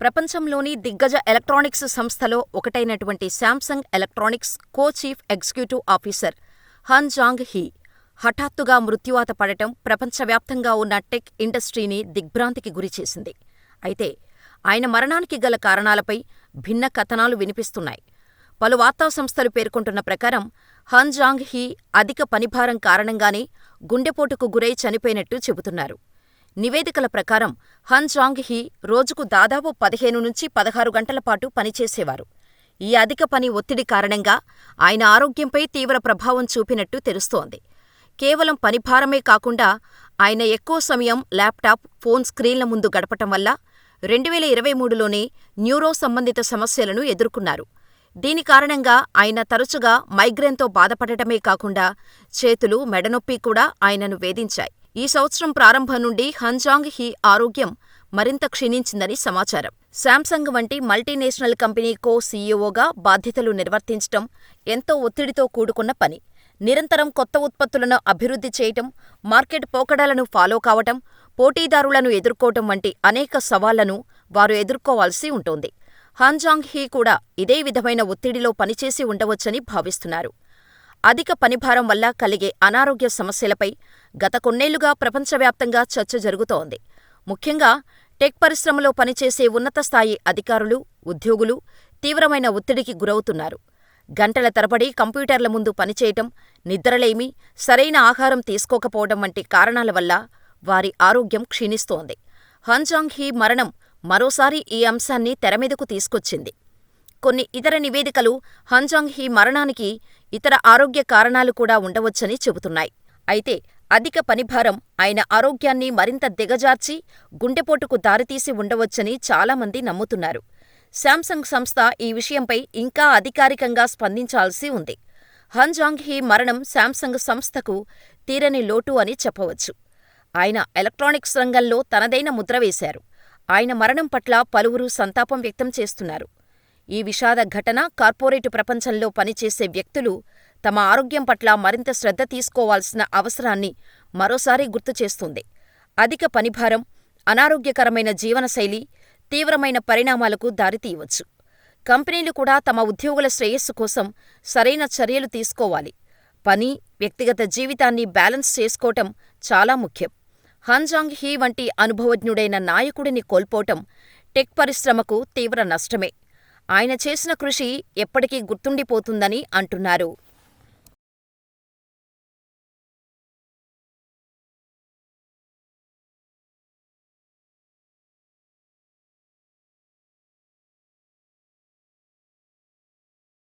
ప్రపంచంలోని దిగ్గజ ఎలక్ట్రానిక్స్ సంస్థలో ఒకటైనటువంటి Samsung electronics co chief executive officer Han Jong Hee హఠాత్తుగా మృత్యువాత పడటం ప్రపంచవ్యాప్తంగా ఉన్న టెక్ ఇండస్ట్రీని దిగ్భ్రాంతికి గురిచేసింది. అయితే ఆయన మరణానికి గల కారణాలపై భిన్న కథనాలు వినిపిస్తున్నాయి. పలు వార్తా సంస్థలు పేర్కొంటున్న ప్రకారం హన్ జాంగ్ హీ అధిక పనిభారం కారణంగానే గుండెపోటుకు గురై చనిపోయినట్టు చెబుతున్నారు. నివేదికల ప్రకారం హన్జాంగ్ హీ రోజుకు దాదాపు పదిహేను నుంచి పదహారు గంటల పాటు పనిచేసేవారు. ఈ అధిక పని ఒత్తిడి కారణంగా ఆయన ఆరోగ్యంపై తీవ్ర ప్రభావం చూపినట్టు తెలుస్తోంది. కేవలం పనిభారమే కాకుండా ఆయన ఎక్కువ సమయం ల్యాప్టాప్, ఫోన్ స్క్రీన్ల ముందు గడపటం వల్ల రెండువేల ఇరవై మూడులోనే న్యూరో సంబంధిత సమస్యలను ఎదుర్కొన్నారు. దీని కారణంగా ఆయన తరచుగా మైగ్రేన్తో బాధపడటమే కాకుండా చేతులు, మెడనొప్పి కూడా ఆయనను వేధించాయి. ఈ సంవత్సరం ప్రారంభం నుండి హంజాంగ్ హీ ఆరోగ్యం మరింత క్షీణించిందని సమాచారం. శాంసంగ్ వంటి మల్టీనేషనల్ కంపెనీ కో సీఈఓగా బాధ్యతలు నిర్వర్తించటం ఎంతో ఒత్తిడితో కూడుకున్న పని. నిరంతరం కొత్త ఉత్పత్తులను అభివృద్ధి చేయటం, మార్కెట్ పోకడలను ఫాలో కావటం, పోటీదారులను ఎదుర్కోవటం వంటి అనేక సవాళ్ళను వారు ఎదుర్కోవాల్సి ఉంటోంది. హన్ హీ కూడా ఇదే విధమైన ఒత్తిడిలో పనిచేసి ఉండవచ్చని భావిస్తున్నారు. అధిక పనిభారం వల్ల కలిగే అనారోగ్య సమస్యలపై గత కొన్నేళ్ళుగా ప్రపంచవ్యాప్తంగా చర్చ జరుగుతోంది. ముఖ్యంగా టెక్ పరిశ్రమలో పనిచేసే ఉన్నతస్థాయి అధికారులు, ఉద్యోగులు తీవ్రమైన ఒత్తిడికి గురవుతున్నారు. గంటల తరబడి కంప్యూటర్ల ముందు పనిచేయటం, నిద్రలేమి, సరైన ఆహారం తీసుకోకపోవడం వంటి కారణాల వల్ల వారి ఆరోగ్యం క్షీణిస్తోంది. హన్ జాంగ్ హీ మరణం మరోసారి ఈ అంశాన్ని తెరమీదకు తీసుకొచ్చింది. కొన్ని ఇతర నివేదికలు హంజాంగ్ హీ మరణానికి ఇతర ఆరోగ్య కారణాలు కూడా ఉండవచ్చని చెబుతున్నాయి. అయితే అధిక పనిభారం ఆయన ఆరోగ్యాన్ని మరింత దిగజార్చి గుండెపోటుకు దారితీసి ఉండవచ్చని చాలామంది నమ్ముతున్నారు. శాంసంగ్ సంస్థ ఈ విషయంపై ఇంకా అధికారికంగా స్పందించాల్సి ఉంది. హంజాంగ్ హీ మరణం శాంసంగ్ సంస్థకు తీరని లోటు అని చెప్పవచ్చు. ఆయన ఎలక్ట్రానిక్స్ రంగంలో తనదైన ముద్ర వేశారు. ఆయన మరణం పట్ల పలువురు సంతాపం వ్యక్తం చేస్తున్నారు. ఈ విషాద ఘటన కార్పొరేట్ ప్రపంచంలో పనిచేసే వ్యక్తులు తమ ఆరోగ్యం పట్ల మరింత శ్రద్ధ తీసుకోవాల్సిన అవసరాన్ని మరోసారి గుర్తుచేస్తుంది. అధిక పనిభారం, అనారోగ్యకరమైన జీవనశైలి తీవ్రమైన పరిణామాలకు దారితీయవచ్చు. కంపెనీలు కూడా తమ ఉద్యోగుల శ్రేయస్సు కోసం సరైన చర్యలు తీసుకోవాలి. పని, వ్యక్తిగత జీవితాన్ని బ్యాలెన్స్ చేసుకోవటం చాలా ముఖ్యం. హన్జాంగ్ హీ వంటి అనుభవజ్ఞుడైన నాయకుడిని కోల్పోవటం టెక్ పరిశ్రమకు తీవ్ర నష్టమే. ఆయన చేసిన కృషి ఎప్పటికీ గుర్తుండిపోతుందని అంటున్నారు.